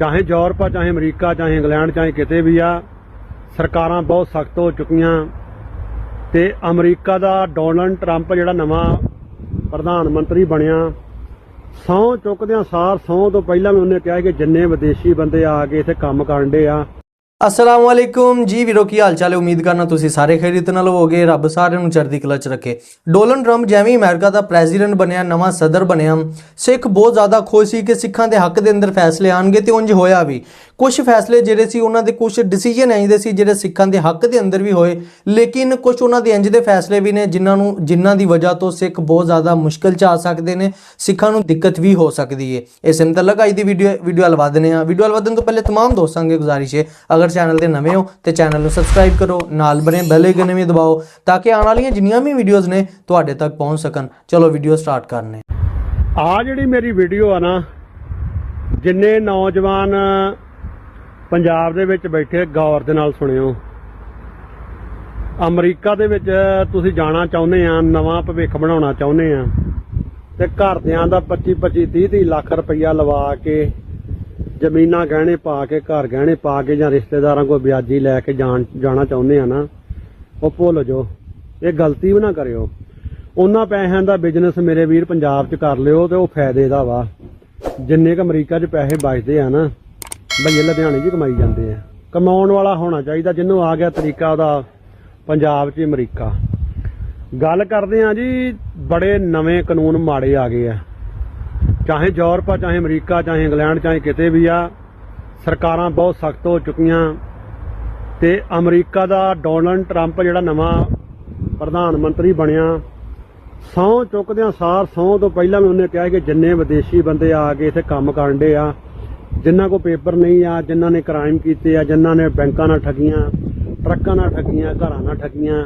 ਚਾਹੇ ਯੂਰਪ ਆ, ਚਾਹੇ ਅਮਰੀਕਾ, ਚਾਹੇ ਇੰਗਲੈਂਡ, ਚਾਹੇ ਕਿਤੇ ਵੀ ਆ, ਸਰਕਾਰਾਂ ਬਹੁਤ ਸਖਤ ਹੋ ਚੁੱਕੀਆਂ। ਤੇ ਅਮਰੀਕਾ ਦਾ ਡੋਨਲਡ ਟਰੰਪ ਜਿਹੜਾ ਨਵਾਂ ਪ੍ਰਧਾਨ ਮੰਤਰੀ ਬਣਿਆ, ਸਹੁੰ ਚੁੱਕਦਿਆਂ ਸਾਰ ਸਹੁੰ ਤੋਂ ਪਹਿਲਾਂ ਵੀ ਉਹਨੇ ਕਿਹਾ ਕਿ ਜਿੰਨੇ ਵਿਦੇਸ਼ੀ ਬੰਦੇ ਆ ਕੇ ਇੱਥੇ ਕੰਮ ਕਰਨ ਦੇ ਆ ਅਸਲਾਮ ਵਾਲੇਕੁਮ ਜੀ ਵੀਰੋ ਕੀ ਹਾਲ ਚਾਲ ਹੈ ਉਮੀਦ ਕਰਨਾ ਤੁਸੀਂ ਸਾਰੇ ਖੈਰੀਅਤ ਨਾਲ ਹੋਵੋਗੇ ਰੱਬ ਸਾਰਿਆਂ ਨੂੰ ਚੜ੍ਹਦੀ ਕਲਾ ਚ ਰੱਖੇ ਡੋਨਲਡ ਟਰੰਪ ਜਿਵੇਂ ਹੀ ਅਮਰੀਕਾ ਦਾ ਪ੍ਰੈਜ਼ੀਡੈਂਟ ਬਣਿਆ ਨਵਾਂ ਸਦਰ ਬਣਿਆ ਸਿੱਖ ਬਹੁਤ ਜ਼ਿਆਦਾ ਖੁਸ਼ ਸੀ ਕਿ ਸਿੱਖਾਂ ਦੇ ਹੱਕ ਦੇ ਅੰਦਰ ਫੈਸਲੇ ਆਣਗੇ ਤੇ ਉਂਝ ਹੋਇਆ ਵੀ ਕੁਝ ਫੈਸਲੇ ਜਿਹੜੇ ਸੀ ਉਹਨਾਂ ਦੇ ਕੁਝ ਡਿਸੀਜਨ ਇੰਜ ਦੇ ਸੀ ਜਿਹੜੇ ਸਿੱਖਾਂ ਦੇ ਹੱਕ ਦੇ ਅੰਦਰ ਵੀ ਹੋਏ ਲੇਕਿਨ ਕੁਝ ਉਹਨਾਂ ਦੇ ਇੰਜ ਦੇ ਫੈਸਲੇ ਵੀ ਨੇ ਜਿਨ੍ਹਾਂ ਨੂੰ ਜਿਨ੍ਹਾਂ ਦੀ ਵਜ੍ਹਾ ਤੋਂ ਸਿੱਖ ਬਹੁਤ ਜ਼ਿਆਦਾ ਮੁਸ਼ਕਲ ਚ ਆ ਸਕਦੇ ਨੇ ਸਿੱਖਾਂ ਨੂੰ ਦਿੱਕਤ ਵੀ ਹੋ ਸਕਦੀ ਹੈ ਇਸ ਮੁਤਲਕ ਅੱਜ ਦੀ ਵੀਡੀਓ ਵੀਡੀਓ ਹਲਵਾ ਦਿੰਦੇ ਆ ਵੀਡੀਓ ਹਲਵਾ ਦੇਣ ਤੋਂ ਪਹਿਲੇ तमाम ਦੋਸਤਾਂ ਨੂੰ ਗੁਜ਼ਾਰਿਸ਼ ਹੈ ਅਗਰ ਚੈਨਲ ਤੇ ਨਵੇਂ ਹੋ ਤੇ ਚੈਨਲ ਨੂੰ ਸਬਸਕ੍ਰਾਈਬ ਕਰੋ, ਨਾਲ ਬਣੇ ਬੈਲ ਆਈਕਨ ਵੀ ਦਬਾਓ ਤਾਂ ਕਿ ਆਉਣ ਵਾਲੀਆਂ ਜਿੰਨੀਆਂ ਵੀ ਵੀਡੀਓਜ਼ ਨੇ ਤੁਹਾਡੇ ਤੱਕ ਪਹੁੰਚ ਸਕਣ। ਚਲੋ ਵੀਡੀਓ ਸਟਾਰਟ ਕਰਨੇ ਆ ਜਿਹੜੀ ਮੇਰੀ ਵੀਡੀਓ ਆ ਨਾ, ਜਿੰਨੇ ਨੌਜਵਾਨ ਪੰਜਾਬ ਦੇ ਵਿੱਚ ਬੈਠੇ, ਗੌਰ ਦੇ ਨਾਲ ਸੁਣਿਓ। ਅਮਰੀਕਾ ਦੇ ਵਿੱਚ ਤੁਸੀਂ ਜਾਣਾ ਚਾਹੁੰਦੇ ਆ, ਨਵਾਂ ਭਵਿੱਖ ਬਣਾਉਣਾ ਚਾਹੁੰਦੇ ਆ, ਤੇ ਘਰਦਿਆਂ ਦਾ 25 25 30 30 ਲੱਖ ਰੁਪਈਆ ਲਵਾ ਕੇ ਜ਼ਮੀਨਾਂ ਗਹਿਣੇ ਪਾ ਕੇ, ਘਰ ਗਹਿਣੇ ਪਾ ਕੇ ਜਾਂ ਰਿਸ਼ਤੇਦਾਰਾਂ ਕੋਲ ਵਿਆਜੀ ਲੈ ਕੇ ਜਾਣ, ਜਾਣਾ ਚਾਹੁੰਦੇ ਆ ਨਾ, ਉਹ ਭੁੱਲ ਜਾਓ। ਇਹ ਗਲਤੀ ਵੀ ਨਾ ਕਰਿਓ। ਉਹਨਾਂ ਪੈਸਿਆਂ ਦਾ ਬਿਜ਼ਨਸ ਮੇਰੇ ਵੀਰ ਪੰਜਾਬ 'ਚ ਕਰ ਲਿਓ ਤੇ ਉਹ ਫਾਇਦੇ ਦਾ ਵਾ। ਜਿੰਨੇ ਕ ਅਮਰੀਕਾ 'ਚ ਪੈਸੇ ਬਚਦੇ ਆ ਨਾ ਭਈਏ ਲੁਧਿਆਣੇ 'ਚ ਕਮਾਈ ਜਾਂਦੇ ਆ। ਕਮਾਉਣ ਵਾਲਾ ਹੋਣਾ ਚਾਹੀਦਾ, ਜਿਹਨੂੰ ਆ ਗਿਆ ਤਰੀਕਾ ਉਹਦਾ ਪੰਜਾਬ 'ਚ ਅਮਰੀਕਾ। ਗੱਲ ਕਰਦੇ ਆ ਜੀ, ਬੜੇ ਨਵੇਂ ਕਾਨੂੰਨ ਮਾੜੇ ਆ ਗਏ ਆ। ਚਾਹੇ ਯੂਰਪ ਆ, ਚਾਹੇ ਅਮਰੀਕਾ, ਚਾਹੇ ਇੰਗਲੈਂਡ, ਚਾਹੇ ਕਿਤੇ ਵੀ ਆ, ਸਰਕਾਰਾਂ ਬਹੁਤ ਸਖਤ ਹੋ ਚੁੱਕੀਆਂ। ਤੇ ਅਮਰੀਕਾ ਦਾ ਡੋਨਲਡ ਟਰੰਪ ਜਿਹੜਾ ਨਵਾਂ ਪ੍ਰਧਾਨ ਮੰਤਰੀ ਬਣਿਆ, ਸਹੁੰ ਚੁੱਕਦਿਆਂ ਸਾਰ ਸਹੁੰ ਤੋਂ ਪਹਿਲਾਂ ਵੀ ਉਹਨੇ ਕਿਹਾ ਕਿ ਜਿੰਨੇ ਵਿਦੇਸ਼ੀ ਬੰਦੇ ਆ ਕੇ ਇੱਥੇ ਕੰਮ ਕਰਨ ਦੇ ਆ ਜਿਨ੍ਹਾਂ ਕੋ ਪੇਪਰ ਨਹੀਂ ਆ ਜਿਨ੍ਹਾਂ ਨੇ ਕ੍ਰਾਈਮ ਕੀਤੇ ਆ ਜਿਨ੍ਹਾਂ ਨੇ ਬੈਂਕਾਂ ਨਾਲ ਠੱਗੀਆਂ, ਟਰੱਕਾਂ ਨਾਲ ਠੱਗੀਆਂ, ਘਰਾਂ ਨਾਲ ਠੱਗੀਆਂ,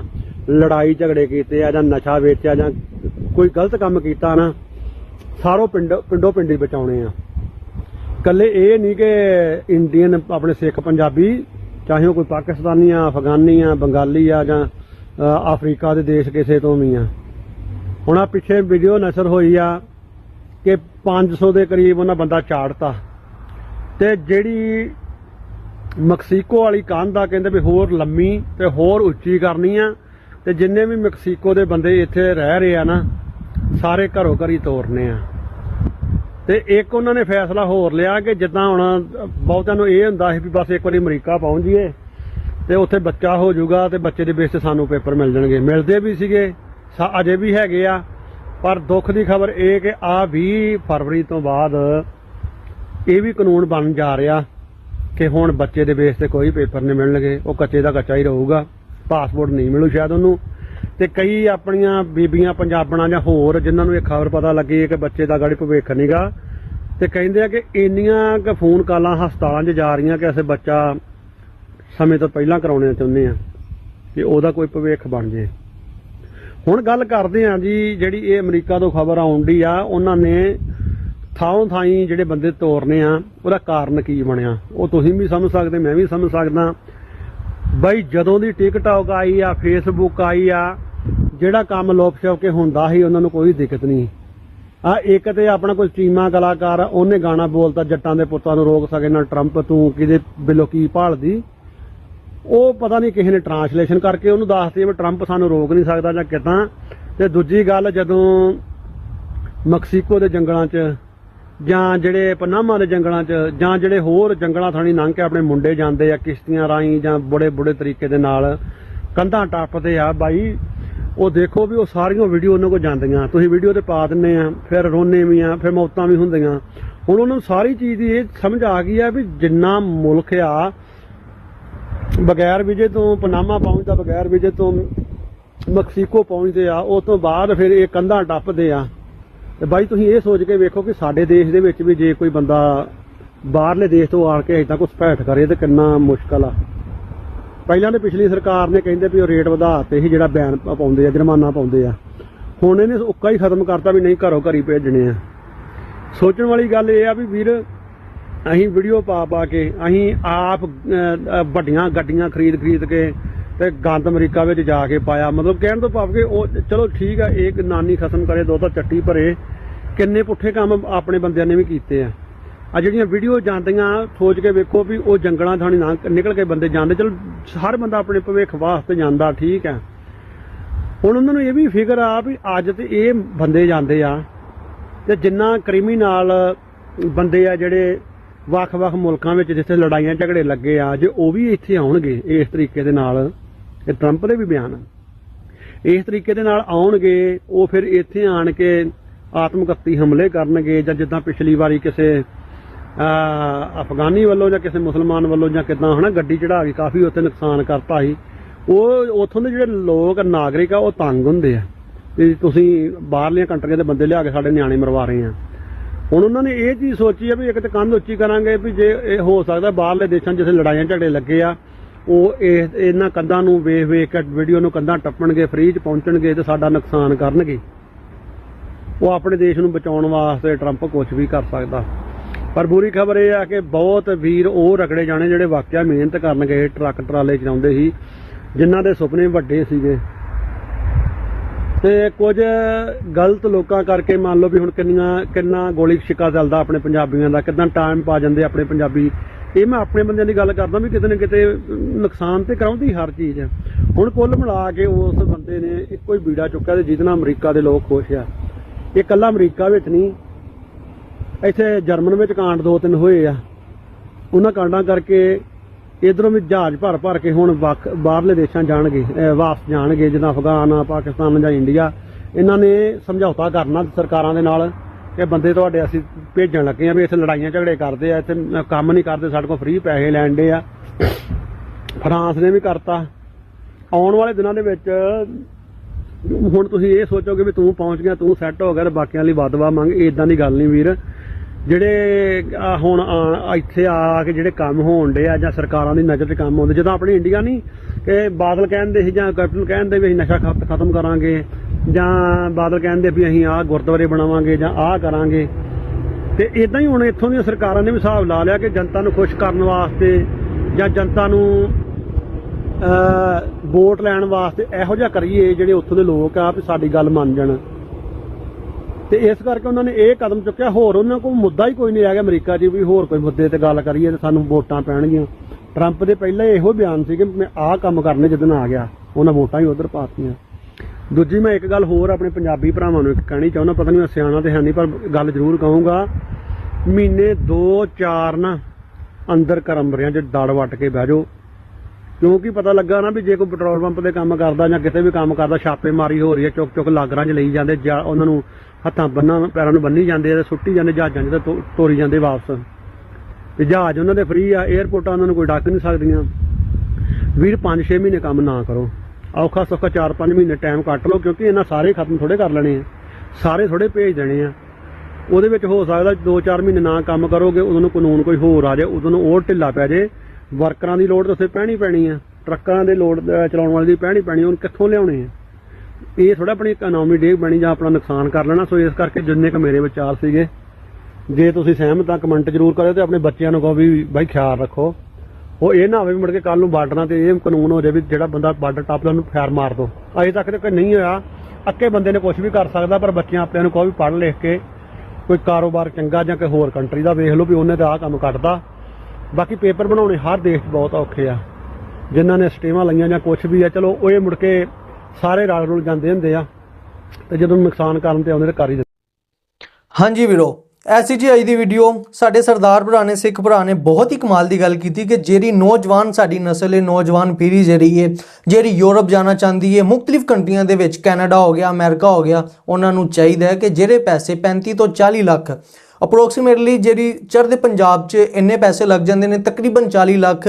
ਲੜਾਈ ਝਗੜੇ ਕੀਤੇ ਆ ਜਾਂ ਨਸ਼ਾ ਵੇਚਿਆ ਜਾਂ ਕੋਈ ਗਲਤ ਕੰਮ ਕੀਤਾ ਨਾ ਸਾਰੋ ਪਿੰਡ ਪਿੰਡੋ ਪਿੰਡੀ ਬਚਾਉਣੇ ਆ। ਕੱਲੇ ਇਹ ਨਹੀਂ ਕਿ ਇੰਡੀਅਨ ਆਪਣੇ ਸਿੱਖ ਪੰਜਾਬੀ, ਚਾਹੇ ਉਹ ਕੋਈ ਪਾਕਿਸਤਾਨੀ ਆ, ਅਫਗਾਨੀ ਆ, ਬੰਗਾਲੀ ਆ ਜਾਂ ਅਫਰੀਕਾ ਦੇ ਦੇਸ਼ ਕਿਸੇ ਤੋਂ ਵੀ ਆ। ਹੁਣ ਆ ਪਿੱਛੇ ਵੀਡੀਓ ਨਸ਼ਰ ਹੋਈ ਆ ਕਿ 500 ਦੇ ਕਰੀਬ ਉਹਨਾਂ ਬੰਦਾ ਚਾੜਤਾ। ਤੇ ਜਿਹੜੀ ਮੈਕਸੀਕੋ ਵਾਲੀ ਕੰਧ ਆ ਕਹਿੰਦੇ ਵੀ ਹੋਰ ਲੰਮੀ ਤੇ ਹੋਰ ਉੱਚੀ ਕਰਨੀ ਆ, ਤੇ ਜਿੰਨੇ ਵੀ ਮੈਕਸੀਕੋ ਦੇ ਬੰਦੇ ਇੱਥੇ ਰਹਿ ਰਹੇ ਆ ਨਾ ਸਾਰੇ ਘਰੋ ਘਰੀ ਤੋਰਨੇ ਆ। ਤੇ ਇੱਕ ਉਹਨਾਂ ਨੇ ਫੈਸਲਾ ਹੋਰ ਲਿਆ ਕਿ ਜਿੱਦਾਂ ਹੁਣ ਬਹੁਤਿਆਂ ਨੂੰ ਇਹ ਹੁੰਦਾ ਸੀ ਵੀ ਬਸ ਇੱਕ ਵਾਰੀ ਅਮਰੀਕਾ ਪਹੁੰਚ ਜਾਈਏ ਤੇ ਉੱਥੇ ਬੱਚਾ ਹੋ ਜਾਊਗਾ ਤੇ ਬੱਚੇ ਦੇ ਬੇਸ ਤੇ ਸਾਨੂੰ ਪੇਪਰ ਮਿਲ ਜਾਣਗੇ। ਮਿਲਦੇ ਵੀ ਸੀਗੇ, ਸਾ- ਅਜੇ ਵੀ ਹੈਗੇ ਆ, ਪਰ ਦੁੱਖ ਦੀ ਖਬਰ ਇਹ ਕਿ ਆ 20 ਫਰਵਰੀ ਤੋਂ ਬਾਅਦ ਇਹ ਵੀ ਕਾਨੂੰਨ ਬਣ ਜਾ ਰਿਹਾ ਕਿ ਹੁਣ ਬੱਚੇ ਦੇ ਬੇਸ ਤੇ ਕੋਈ ਪੇਪਰ ਨਹੀਂ ਮਿਲਣਗੇ, ਉਹ ਕੱਚੇ ਦਾ ਕੱਚਾ ਹੀ ਰਹੂਗਾ, ਪਾਸਪੋਰਟ ਨਹੀਂ ਮਿਲੂ ਸ਼ਾਇਦ ਉਹਨੂੰ। ਤੇ ਕਈ ਆਪਣੀਆਂ ਬੀਬੀਆਂ ਪੰਜਾਬਣਾਂ ਜਾਂ ਹੋਰ ਜਿਨ੍ਹਾਂ ਨੂੰ ਇਹ ਖਬਰ ਪਤਾ ਲੱਗੀ ਹੈ ਕਿ ਬੱਚੇ ਦਾ ਗਾੜੀ ਭਵਿੱਖ ਨਹੀਂਗਾ ਤੇ ਕਹਿੰਦੇ ਆ ਕਿ ਇੰਨੀਆਂ ਕਿ ਫੋਨ ਕਾਲਾਂ ਹਸਪਤਾਲਾਂ 'ਚ ਜਾ ਰਹੀਆਂ ਕਿ ਅਸੀਂ ਬੱਚਾ ਸਮੇਂ ਤੋਂ ਪਹਿਲਾਂ ਕਰਾਉਣੇ ਚਾਹੁੰਦੇ ਆ ਕਿ ਉਹਦਾ ਕੋਈ ਭਵਿੱਖ ਬਣ ਜੇ ਹੁਣ ਗੱਲ ਕਰਦੇ ਆ ਜੀ, ਜਿਹੜੀ ਇਹ ਅਮਰੀਕਾ ਤੋਂ ਖਬਰ ਆਉਂਦੀ ਆ, ਉਹਨਾਂ ਨੇ ਥਾਂ ਥਾਈ ਜਿਹੜੇ ਬੰਦੇ ਤੋਰਨੇ ਆ, ਉਹਦਾ ਕਾਰਨ ਕੀ ਬਣਿਆ? ਉਹ ਤੁਸੀਂ ਵੀ ਸਮਝ ਸਕਦੇ, ਮੈਂ ਵੀ ਸਮਝ ਸਕਦਾ। ਬਈ ਜਦੋਂ ਦੀ ਟਿਕਟੌਕ ਆਈ ਆ ਫੇਸਬੁੱਕ ਆਈ ਆ ਜਿਹੜਾ ਕੰਮ ਲੋਪ ਛਪ ਕੇ ਹੁੰਦਾ ਸੀ ਉਹਨਾਂ ਨੂੰ ਕੋਈ ਦਿੱਕਤ ਨਹੀਂ ਆ ਇੱਕ ਤੇ ਆਪਣਾ ਕੋਈ ਚੀਮਾ ਕਲਾਕਾਰ ਆ, ਉਹਨੇ ਗਾਣਾ ਬੋਲਤਾ ਜੱਟਾਂ ਦੇ ਪੁੱਤਾਂ ਨੂੰ ਰੋਕ ਸਕੇ ਨਾ ਟਰੰਪ ਤੂੰ ਕਿਹਦੇ ਬਿੱਲੋ ਕੀ ਭਾਲਦੀ? ਉਹ ਪਤਾ ਨਹੀਂ ਕਿਸੇ ਨੇ ਟਰਾਂਸਲੇਸ਼ਨ ਕਰਕੇ ਉਹਨੂੰ ਦੱਸਦੇ ਵੀ ਟਰੰਪ ਸਾਨੂੰ ਰੋਕ ਨਹੀਂ ਸਕਦਾ ਜਾਂ ਕਿਦਾਂ। ਤੇ ਦੂਜੀ ਗੱਲ ਜਦੋਂ ਮੈਕਸੀਕੋ ਦੇ ਜੰਗਲਾਂ 'ਚ ਜਾਂ ਜਿਹੜੇ ਪਨਾਮਾ ਦੇ ਜੰਗਲਾਂ 'ਚ, ਜਾਂ ਜਿਹੜੇ ਹੋਰ ਜੰਗਲਾਂ ਥਾਣੀ ਲੰਘ ਕੇ ਆਪਣੇ ਮੁੰਡੇ ਜਾਂਦੇ ਆ ਕਿਸ਼ਤੀਆਂ ਰਾਹੀਂ ਜਾਂ ਬੜੇ ਬੜੇ ਤਰੀਕੇ ਦੇ ਨਾਲ ਕੰਧਾਂ ਟੱਪਦੇ ਆ ਬਾਈ, ਉਹ ਦੇਖੋ ਵੀ ਉਹ ਸਾਰੀਆਂ ਵੀਡੀਓ ਉਹਨਾਂ ਕੋਲ ਜਾਂਦੀਆਂ। ਤੁਸੀਂ ਵੀਡੀਓ ਤੇ ਪਾ ਦਿੰਨੇ ਆ, ਫਿਰ ਰੋਨੇ ਵੀ ਆ, ਫਿਰ ਮੌਤਾਂ ਵੀ ਹੁੰਦੀਆਂ। ਹੁਣ ਉਹਨਾਂ ਨੂੰ ਸਾਰੀ ਚੀਜ਼ ਦੀ ਇਹ ਸਮਝ ਆ ਗਈ ਆ ਵੀ ਜਿੰਨਾ ਮੁਲਕ ਆ, ਬਗੈਰ ਵੀਜ਼ੇ ਤੋਂ ਪਨਾਮਾ ਪਹੁੰਚਦਾ, ਬਗੈਰ ਵੀਜ਼ੇ ਤੋਂ ਮੈਕਸੀਕੋ ਪਹੁੰਚਦੇ ਆ ਉਸ ਤੋਂ ਬਾਅਦ ਫਿਰ ਇਹ ਕੰਧਾਂ ਟੱਪਦੇ ਆ। ਤੇ ਬਾਈ ਤੁਸੀਂ ਇਹ ਸੋਚ ਕੇ ਵੇਖੋ ਕਿ ਸਾਡੇ ਦੇਸ਼ ਦੇ ਵਿੱਚ ਵੀ ਜੇ ਕੋਈ ਬੰਦਾ ਬਾਹਰਲੇ ਦੇਸ਼ ਤੋਂ ਆ ਕੇ ਇਦਾਂ ਕੁਝ ਭੈਟ ਕਰੇ ਤੇ ਕਿੰਨਾ ਮੁਸ਼ਕਲ ਆ। ਪਹਿਲਾਂ ਤੇ ਪਿਛਲੀ ਸਰਕਾਰ ਨੇ ਕਹਿੰਦੇ ਵੀ ਉਹ ਰੇਟ ਵਧਾਤੇ ਸੀ ਜਿਹੜਾ ਬੈਨ ਪਾਉਂਦੇ ਆ, ਜੁਰਮਾਨਾ ਪਾਉਂਦੇ ਆ। ਹੁਣ ਇਹਨੇ ਉੱਕਾ ਹੀ ਖਤਮ ਕਰਤਾ ਵੀ ਨਹੀਂ ਘਰੋਂ ਘਰੀ ਭੇਜਣੇ ਆ। ਸੋਚਣ ਵਾਲੀ ਗੱਲ ਇਹ ਆ ਵੀ ਵੀਰ, ਅਸੀਂ ਵੀਡੀਓ ਪਾ ਪਾ ਕੇ, ਅਸੀਂ ਆਪ ਵੱਡੀਆਂ ਗੱਡੀਆਂ ਖਰੀਦ ਖਰੀਦ ਕੇ ਤੇ ਗੰਦ ਅਮਰੀਕਾ ਵਿੱਚ ਜਾ ਕੇ ਪਾਇਆ। ਮਤਲਬ ਕਹਿਣ ਤੋਂ ਭਾਵ ਕਿ ਉਹ ਚਲੋ ਠੀਕ ਆ ਇੱਕ ਨਾਨੀ ਖਤਮ ਕਰੇ ਦੋ ਤਾਂ ਚੱਟੀ ਭਰੇ, ਕਿੰਨੇ ਪੁੱਠੇ ਕੰਮ ਆਪਣੇ ਬੰਦਿਆਂ ਨੇ ਵੀ ਕੀਤੇ ਆ। ਆ ਜਿਹੜੀਆਂ ਵੀਡੀਓ ਜਾਂਦੀਆਂ, ਸੋਚ ਕੇ ਵੇਖੋ ਵੀ ਉਹ ਜੰਗਲਾਂ ਥਾਣੀ ਨਾ ਨਿਕਲ ਕੇ ਬੰਦੇ ਜਾਂਦੇ। ਚਲ, ਹਰ ਬੰਦਾ ਆਪਣੇ ਭਵਿੱਖ ਵਾਸਤੇ ਜਾਂਦਾ, ਠੀਕ ਹੈ ਹੁਣ ਉਹਨਾਂ ਨੂੰ ਇਹ ਵੀ ਫਿਕਰ ਆ ਵੀ ਅੱਜ ਤੇ ਇਹ ਬੰਦੇ ਜਾਂਦੇ ਆ ਤੇ ਜਿੰਨਾ ਕ੍ਰਿਮੀਨਲ ਬੰਦੇ ਆ ਜਿਹੜੇ ਵੱਖ-ਵੱਖ ਮੁਲਕਾਂ ਵਿੱਚ ਜਿੱਥੇ ਲੜਾਈਆਂ ਝਗੜੇ ਲੱਗੇ ਆ, ਜੇ ਉਹ ਵੀ ਇੱਥੇ ਆਉਣਗੇ ਇਸ ਤਰੀਕੇ ਦੇ ਨਾਲ। ਇਹ ਟਰੰਪ ਦੇ ਵੀ ਬਿਆਨ ਆ। ਇਸ ਤਰੀਕੇ ਦੇ ਨਾਲ ਆਉਣਗੇ, ਉਹ ਫਿਰ ਇੱਥੇ ਆਣ ਕੇ ਆਤਮਘਾਤੀ ਹਮਲੇ ਕਰਨਗੇ ਜਾਂ ਜਿੱਦਾਂ ਪਿਛਲੀ ਵਾਰੀ ਕਿਸੇ ਅਫਗਾਨੀ ਵੱਲੋਂ ਜਾਂ ਕਿਸੇ ਮੁਸਲਮਾਨ ਵੱਲੋਂ ਜਾਂ ਕਿਦਾਂ ਹਨਾ, ਗੱਡੀ ਚੜਾ ਕੇ ਕਾਫੀ ਉੱਥੇ ਨੁਕਸਾਨ ਕਰਤਾ ਸੀ। ਉਹ ਉੱਥੋਂ ਦੇ ਜਿਹੜੇ ਲੋਕ, ਨਾਗਰਿਕ ਆ, ਉਹ ਤੰਗ ਹੁੰਦੇ ਆ ਵੀ ਤੁਸੀਂ ਬਾਹਰਲੀਆਂ ਕੰਟਰੀਆਂ ਦੇ ਬੰਦੇ ਲਿਆ ਕੇ ਸਾਡੇ ਨਿਆਣੇ ਮਰਵਾ ਰਹੇ ਆ। ਹੁਣ ਉਹਨਾਂ ਨੇ ਇਹ ਚੀਜ਼ ਸੋਚੀ ਆ ਵੀ ਇੱਕ ਤਾਂ ਕੰਧ ਉੱਚੀ ਕਰਾਂਗੇ ਵੀ ਜੇ ਇਹ ਹੋ ਸਕਦਾ ਬਾਹਰਲੇ ਦੇਸ਼ਾਂ ਜਿੱਥੇ ਲੜਾਈਆਂ ਝਗੜੇ ਲੱਗੇ ਆ ਉਹ ਇਹ ਇਹਨਾਂ ਕੰਧਾਂ ਨੂੰ ਵੇਖ ਵੇਖ ਕੇ ਵੀਡੀਓ ਨੂੰ ਕੰਧਾਂ ਟੱਪਣਗੇ ਫ੍ਰੀ 'ਚ ਪਹੁੰਚਣਗੇ ਤੇ ਸਾਡਾ ਨੁਕਸਾਨ ਕਰਨਗੇ। ਉਹ ਆਪਣੇ ਦੇਸ਼ ਨੂੰ ਬਚਾਉਣ ਵਾਸਤੇ ਟਰੰਪ ਕੁਝ ਵੀ ਕਰ ਸਕਦਾ। ਪਰ ਬੁਰੀ ਖਬਰ ਇਹ ਆ ਕਿ ਬਹੁਤ ਵੀਰ ਉਹ ਰਗੜੇ ਜਾਣੇ ਜਿਹੜੇ ਵਾਕਿਆ ਮਿਹਨਤ ਕਰਨ ਗਏ ਟਰੱਕ ਟਰਾਲੇ ਚਲਾਉਂਦੇ ਸੀ, ਜਿਨ੍ਹਾਂ ਦੇ ਸੁਪਨੇ ਵੱਡੇ ਸੀਗੇ। ਤੇ ਕੁਝ ਗਲਤ ਲੋਕਾਂ ਕਰਕੇ ਮੰਨ ਲਓ ਵੀ ਹੁਣ ਕਿੰਨੀਆਂ ਕਿੰਨਾ ਗੋਲੀ ਛਿੱਕਾ ਚੱਲਦਾ ਆਪਣੇ ਪੰਜਾਬੀਆਂ ਦਾ, ਕਿਦਾਂ ਟਾਈਮ ਪਾ ਜਾਂਦੇ ਆਪਣੇ ਪੰਜਾਬੀ ਇਹ ਮੈਂ ਆਪਣੇ ਬੰਦਿਆਂ ਦੀ ਗੱਲ ਕਰਦਾ ਵੀ ਕਿਤੇ ਨਾ ਕਿਤੇ ਨੁਕਸਾਨ ਤੇ ਕਰਾਉਂਦੀ ਹਰ ਚੀਜ਼। ਹੁਣ ਕੁੱਲ ਮਿਲਾ ਕੇ ਉਸ ਬੰਦੇ ਨੇ ਇੱਕੋ ਹੀ ਬੀੜਾ ਚੁੱਕਿਆ ਤੇ ਜਿਹਦੇ ਨਾਲ ਅਮਰੀਕਾ ਦੇ ਲੋਕ ਖੁਸ਼ ਆ। ਇਹ ਕੱਲਾ ਅਮਰੀਕਾ ਵਿੱਚ ਨਹੀਂ, ਇੱਥੇ ਜਰਮਨ ਵਿੱਚ ਕਾਂਡ ਦੋ ਤਿੰਨ ਹੋਏ ਆ। ਉਹਨਾਂ ਕਾਂਡਾਂ ਕਰਕੇ ਇਧਰੋਂ ਵੀ ਜਹਾਜ਼ ਭਰ ਭਰ ਕੇ ਹੁਣ ਵੱਖ ਬਾਹਰਲੇ ਦੇਸ਼ਾਂ ਜਾਣਗੇ ਵਾਪਸ ਜਾਣਗੇ, ਜਿੱਦਾਂ ਅਫਗਾਨ ਆ, ਪਾਕਿਸਤਾਨ ਜਾਂ ਇੰਡੀਆ। ਇਹਨਾਂ ਨੇ ਸਮਝੌਤਾ ਕਰਨਾ ਸਰਕਾਰਾਂ ਦੇ ਨਾਲ। ਕਿ ਬੰਦੇ ਤੁਹਾਡੇ ਅਸੀਂ ਭੇਜਣ ਲੱਗੇ ਆ ਵੀ ਇੱਥੇ ਲੜਾਈਆਂ ਝਗੜੇ ਕਰਦੇ ਆ, ਇੱਥੇ ਕੰਮ ਨਹੀਂ ਕਰਦੇ, ਸਾਡੇ ਕੋਲ ਫ੍ਰੀ ਪੈਸੇ ਲੈਣ ਦੇ ਆ। ਫਰਾਂਸ ਨੇ ਵੀ ਕਰਤਾ। ਆਉਣ ਵਾਲੇ ਦਿਨਾਂ ਦੇ ਵਿੱਚ ਹੁਣ ਤੁਸੀਂ ਇਹ ਸੋਚੋਗੇ ਵੀ ਤੂੰ ਪਹੁੰਚ ਗਿਆ, ਤੂੰ ਸੈੱਟ ਹੋ ਗਿਆ ਤੇ ਬਾਕੀਆਂ ਲਈ ਵਾਦਵਾ ਮੰਗ ਇਦਾਂ ਦੀ ਗੱਲ ਨਹੀਂ ਵੀਰ। ਜਿਹੜੇ ਹੁਣ ਆ- ਇੱਥੇ ਆ ਕੇ ਜਿਹੜੇ ਕੰਮ ਹੋਣ ਡੇ ਆ ਜਾਂ ਸਰਕਾਰਾਂ ਦੀ ਨਜ਼ਰ 'ਚ ਕੰਮ ਹੁੰਦੇ ਜਦੋਂ ਆਪਣੀ ਇੰਡੀਆ ਨਹੀਂ ਕਿ ਬਾਦਲ ਕਹਿੰਦੇ ਸੀ ਜਾਂ ਕੈਪਟਨ ਕਹਿੰਦੇ ਵੀ ਅਸੀਂ ਨਸ਼ਾ ਖਤ- ਖਤਮ ਕਰਾਂਗੇ ਜਾਂ ਬਾਦਲ ਕਹਿੰਦੇ ਵੀ ਅਸੀਂ ਆਹ ਗੁਰਦੁਆਰੇ ਬਣਾਵਾਂਗੇ ਜਾਂ ਆਹ ਕਰਾਂਗੇ। ਤੇ ਇਦਾਂ ਹੀ ਹੁਣ ਇੱਥੋਂ ਦੀਆਂ ਸਰਕਾਰਾਂ ਨੇ ਵੀ ਹਿਸਾਬ ਲਾ ਲਿਆ ਕਿ ਜਨਤਾ ਨੂੰ ਖੁਸ਼ ਕਰਨ ਵਾਸਤੇ ਜਾਂ ਜਨਤਾ ਨੂੰ, ਅਹ, ਵੋਟ ਲੈਣ ਵਾਸਤੇ ਇਹੋ ਜਿਹਾ ਕਰੀਏ ਜਿਹੜੇ ਉੱਥੋਂ ਦੇ ਲੋਕ ਆ ਵੀ ਸਾਡੀ ਗੱਲ ਮੰਨ ਜਾਣ। ਤੇ ਇਸ ਕਰਕੇ ਉਹਨਾਂ ਨੇ ਇਹ ਕਦਮ ਚੁੱਕਿਆ, ਹੋਰ ਉਹਨਾਂ ਕੋਲ ਮੁੱਦਾ ਹੀ ਕੋਈ ਨਹੀਂ ਰਹਿ ਗਿਆ ਅਮਰੀਕਾ 'ਚ ਵੀ ਹੋਰ ਕੋਈ ਮੁੱਦੇ ਤੇ ਗੱਲ ਕਰੀਏ ਤੇ ਸਾਨੂੰ ਵੋਟਾਂ ਪੈਣਗੀਆਂ। ਟਰੰਪ ਦੇ ਪਹਿਲਾਂ ਇਹੋ ਬਿਆਨ ਸੀ ਕਿ ਮੈਂ ਆਹ ਕੰਮ ਕਰਨੇ ਜਦੋਂ ਆ ਗਿਆ, ਉਹਨਾਂ ਵੋਟਾਂ ਹੀ ਉਧਰ ਪਾਤੀਆਂ। ਦੂਜੀ ਮੈਂ ਇੱਕ ਗੱਲ ਹੋਰ ਆਪਣੇ ਪੰਜਾਬੀ ਭਰਾਵਾਂ ਨੂੰ ਇੱਕ ਕਹਿਣੀ ਚਾਹੁੰਦਾ, ਪਤਾ ਨਹੀਂ ਮੈਂ ਸਿਆਣਾ ਤੇ ਹੈ ਨਹੀਂ, ਪਰ ਗੱਲ ਜ਼ਰੂਰ ਕਹੂੰਗਾ। ਮਹੀਨੇ 2 4 ਨਾ ਅੰਦਰ ਕਰਮਰਿਆਂ 'ਚ ਦੜ ਵੱਟ ਕੇ ਬਹਿ ਜਾਓ। ਕਿਉਂਕਿ ਪਤਾ ਲੱਗਾ ਨਾ ਵੀ ਜੇ ਕੋਈ ਪੈਟਰੋਲ ਪੰਪ ਦੇ ਕੰਮ ਕਰਦਾ ਜਾਂ ਕਿਤੇ ਵੀ ਕੰਮ ਕਰਦਾ, ਛਾਪੇਮਾਰੀ ਹੋ ਰਹੀ ਹੈ, ਚੁੱਕ ਚੁੱਕ ਲਾਗਰਾਂ 'ਚ ਲਈ ਜਾਂਦੇ, ਜਾਂ ਉਹਨਾਂ ਨੂੰ ਹੱਥਾਂ ਬੰਨਾਂ ਪੈਰਾਂ ਨੂੰ ਬੰਨੀ ਜਾਂਦੇ ਆ ਤੇ ਸੁੱਟੀ ਜਾਂਦੇ, ਜਹਾਜ਼ਾਂ 'ਚ ਤੇ ਤੋ- ਤੋਰੀ ਜਾਂਦੇ ਵਾਪਸ। ਤੇ ਜਹਾਜ਼ ਉਹਨਾਂ ਦੇ ਫ੍ਰੀ ਆ 에ਅਰਪੋਰਟਾਂ ਉਹਨਾਂ ਨੂੰ ਕੋਈ ਡੱਕ ਨਹੀਂ ਸਕਦੀਆਂ। ਵੀਰ 5-6 ਮਹੀਨੇ ਕੰਮ ਨਾ ਕਰੋ। ਔਖਾ ਸੌਖਾ 4-5 ਮਹੀਨੇ ਟਾਈਮ ਕੱਟ ਲਓ, ਕਿਉਂਕਿ ਇਹਨਾਂ ਸਾਰੇ ਖਤਮ ਥੋੜੇ ਕਰ ਲੈਣੇ ਆ। ਸਾਰੇ ਥੋੜੇ ਭੇਜ ਦੇਣੇ ਆ। ਉਹਦੇ ਵਿੱਚ ਹੋ ਸਕਦਾ 2-4 ਮਹੀਨੇ ਨਾ ਕੰਮ ਕਰੋਗੇ, ਉਦੋਂ ਨੂੰ ਕਾਨੂੰਨ ਕੋਈ ਹੋਰ ਆ ਜਾਏ, ਉਦੋਂ ਨੂੰ ਹੋਰ ਢਿੱਲਾ ਪੈ ਜਾਏ। ਵਰਕਰਾਂ ਦੀ ਲੋੜ ਤਾਂ ਉੱਥੇ ਪੈਣੀ ਪੈਣੀ ਆ। ਟਰੱਕਾਂ ਦੇ ਲੋਡ ਚਲਾਉਣ ਵਾਲੇ ਦੀ ਪੈਣੀ ਪੈਣੀ, ਉਹਨੂੰ ਕਿੱਥੋਂ ਲਿਆਉਣੇ ਆ? ਇਹ ਥੋੜਾ ਆਪਣੀ ਇਕਨੋਮੀ ਡੇਗ ਬਣੀ ਜਾਂ ਆਪਣਾ ਨੁਕਸਾਨ ਕਰ ਲੈਣਾ। ਸੋ ਇਸ ਕਰਕੇ ਜਿੰਨੇ ਕ ਮੇਰੇ ਵਿਚਾਰ ਸੀਗੇ, ਜੇ ਤੁਸੀਂ ਸਹਿਮਤ ਆ ਕਮੈਂਟ ਜ਼ਰੂਰ ਕਰਿਓ ਤੇ ਆਪਣੇ ਬੱਚਿਆਂ ਨੂੰ ਕਹੋ ਵੀ ਬਾਈ, ਖਿਆਲ ਰੱਖੋ। ਉਹ ਇਹ ਨਾ ਹੋਵੇ ਮੁੜ ਕੇ ਕੱਲ ਨੂੰ ਬਾਰਡਰਾਂ ਤੇ ਇਹ ਕਾਨੂੰਨ ਹੋ ਜਾਵੇ ਵੀ ਜਿਹੜਾ ਬੰਦਾ ਬਾਰਡਰ ਟੱਪ ਉਹਨੂੰ ਫੈਰ ਮਾਰ ਦੋ। ਅਜੇ ਤੱਕ ਤੇ ਕੋਈ ਨਹੀਂ ਹੋਇਆ। ਅੱਕੇ ਬੰਦੇ ਨੇ ਕੁਝ ਵੀ ਕਰ ਸਕਦਾ, ਪਰ ਬੱਚਿਆਂ ਆਪਿਆਂ ਨੂੰ ਕਹੋ ਪੜ੍ਹ ਲਿਖ ਕੇ ਕੋਈ ਕਾਰੋਬਾਰ ਚੰਗਾ ਜਾਂ ਕੋਈ ਹੋਰ ਕੰਟਰੀ ਦਾ ਵੇਖ ਲਓ ਵੀ ਉਹਨੇ ਤਾਂ ਆਹ ਕੰਮ ਕੱਢਦਾ ਬਾਕੀ ਪੇਪਰ ਬਣਾਉਣੇ ਹਰ ਦੇਸ਼ 'ਚ ਬਹੁਤ ਔਖੇ ਆ। ਜਿਨ੍ਹਾਂ ਨੇ ਸਟੇਮਾਂ ਲਈਆਂ ਜਾਂ ਕੁਝ ਵੀ ਆ, ਚਲੋ ਉਹ ਇਹ ਮੁੜ ਕੇ ਸਾਰੇ ਰਲ ਰੁਲ ਜਾਂਦੇ ਹੁੰਦੇ ਆ ਤੇ ਜਦੋਂ ਨੁਕਸਾਨ ਕਰਨ ਤੇ ਆਉਂਦੇ ਤੇ ਕਰ ਹੀ ਦਿੰਦੇ। ਹਾਂਜੀ ਵੀਰੋ ਐਸੀ ਜੀ ਅੱਜ ਦੀ ਵੀਡੀਓ, ਸਾਡੇ ਸਰਦਾਰ ਭਰਾ ਨੇ, ਸਿੱਖ ਭਰਾ ਨੇ ਬਹੁਤ ਹੀ ਕਮਾਲ ਦੀ ਗੱਲ ਕੀਤੀ ਕਿ ਜਿਹੜੀ ਨੌਜਵਾਨ ਸਾਡੀ ਨਸਲ ਹੈ, ਨੌਜਵਾਨ ਪੀੜ੍ਹੀ ਜਿਹੜੀ ਹੈ, ਜਿਹੜੀ ਯੂਰਪ ਜਾਣਾ ਚਾਹੁੰਦੀ ਹੈ, ਮੁxtਲਿਫ ਕੰਟਰੀਆਂ ਦੇ ਵਿੱਚ ਕੈਨੇਡਾ ਹੋ ਗਿਆ, ਅਮਰੀਕਾ ਹੋ ਗਿਆ, ਉਹਨਾਂ ਨੂੰ ਚਾਹੀਦਾ ਹੈ ਕਿ ਜਿਹੜੇ ਪੈਸੇ 35 ਤੋਂ 40 ਲੱਖ ਅਪਰੋਕਸੀਮੇਟਲੀ ਜਿਹੜੀ ਚੜ੍ਹਦੇ ਪੰਜਾਬ 'ਚ ਇੰਨੇ ਪੈਸੇ ਲੱਗ ਜਾਂਦੇ ਨੇ, ਤਕਰੀਬਨ 40 ਲੱਖ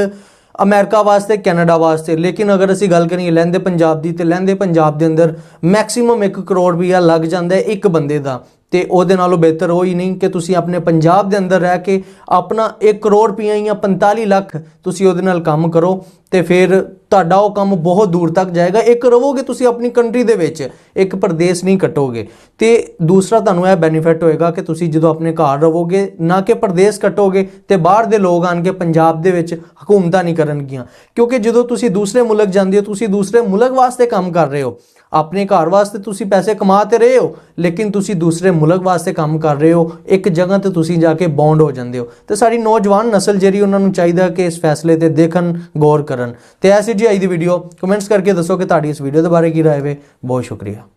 ਅਮਰੀਕਾ ਵਾਸਤੇ, ਕੈਨੇਡਾ ਵਾਸਤੇ। ਲੇਕਿਨ ਅਗਰ ਅਸੀਂ ਗੱਲ ਕਰੀਏ ਲਹਿੰਦੇ ਪੰਜਾਬ ਦੀ, ਤੇ ਲਹਿੰਦੇ ਪੰਜਾਬ ਦੇ ਅੰਦਰ ਮੈਕਸਿਮਮ 1 ਕਰੋੜ ਰੁਪਈਆ ਲੱਗ ਜਾਂਦਾ ਹੈ ਇੱਕ ਬੰਦੇ ਦਾ। ਤੇ ਉਹਦੇ ਨਾਲੋਂ ਬਿਹਤਰ ਉਹ ਹੀ ਨਹੀਂ ਕਿ ਤੁਸੀਂ ਆਪਣੇ ਪੰਜਾਬ ਦੇ ਅੰਦਰ ਰਹਿ ਕੇ ਆਪਣਾ 1 ਕਰੋੜ ਰੁਪਈਆ ਜਾਂ 45 ਲੱਖ ਤੁਸੀਂ ਉਹਦੇ ਨਾਲ ਕੰਮ ਕਰੋ ਤੇ ਫਿਰ ਤੁਹਾਡਾ ਉਹ ਕੰਮ ਬਹੁਤ ਦੂਰ ਤੱਕ ਜਾਏਗਾ। ਇੱਕ ਰਹੋਗੇ ਤੁਸੀਂ ਆਪਣੀ ਕੰਟਰੀ ਦੇ ਵਿੱਚ, ਇੱਕ ਪ੍ਰਦੇਸ਼ ਨਹੀਂ ਕੱਟੋਗੇ। ਤੇ ਦੂਸਰਾ ਤੁਹਾਨੂੰ ਇਹ ਬੈਨੀਫਿਟ ਹੋਏਗਾ ਕਿ ਤੁਸੀਂ ਜਦੋਂ ਆਪਣੇ ਘਰ ਰਹੋਗੇ, ਨਾ ਕਿ ਪ੍ਰਦੇਸ਼ ਕੱਟੋਗੇ ਤੇ ਬਾਹਰ ਦੇ ਲੋਕ ਆਣ ਕੇ ਪੰਜਾਬ ਦੇ ਵਿੱਚ ਹਕੂਮਤਾਂ ਨਹੀਂ ਕਰਨਗੀਆਂ। ਕਿਉਂਕਿ ਜਦੋਂ ਤੁਸੀਂ ਦੂਸਰੇ ਮੁਲਕ ਜਾਂਦੇ ਹੋ, ਤੁਸੀਂ ਦੂਸਰੇ ਮੁਲਕ ਵਾਸਤੇ ਕੰਮ ਕਰ ਰਹੇ ਹੋ। ਆਪਣੇ ਘਰ ਵਾਸਤੇ ਤੁਸੀਂ ਪੈਸੇ ਕਮਾ ਤੇ ਰਹੇ ਹੋ, ਲੇਕਿਨ ਤੁਸੀਂ ਦੂਸਰੇ ਮੁਲਕ ਵਾਸਤੇ ਕੰਮ ਕਰ ਰਹੇ ਹੋ, ਇੱਕ ਜਗ੍ਹਾ ਤੇ ਤੁਸੀਂ ਜਾ ਕੇ ਬੌਂਡ ਹੋ ਜਾਂਦੇ ਹੋ। ਤੇ ਸਾਡੀ ਨੌਜਵਾਨ ਨਸਲ ਜਿਹੜੀ ਉਹਨਾਂ ਨੂੰ ਚਾਹੀਦਾ ਕਿ ਇਸ ਫੈਸਲੇ ਤੇ ਦੇਖਣ, ਗੌਰ ਕਰਨ। ਤੇ ਐਸੀ ਜੀ ਆਈ ਦੀ ਵੀਡੀਓ ਕਮੈਂਟਸ ਕਰਕੇ ਦੱਸੋ ਕਿ ਤੁਹਾਡੀ ਇਸ ਵੀਡੀਓ ਦੇ ਬਾਰੇ ਕੀ ਰਾਏ ਵੇ। ਬਹੁਤ ਸ਼ੁਕਰੀਆ।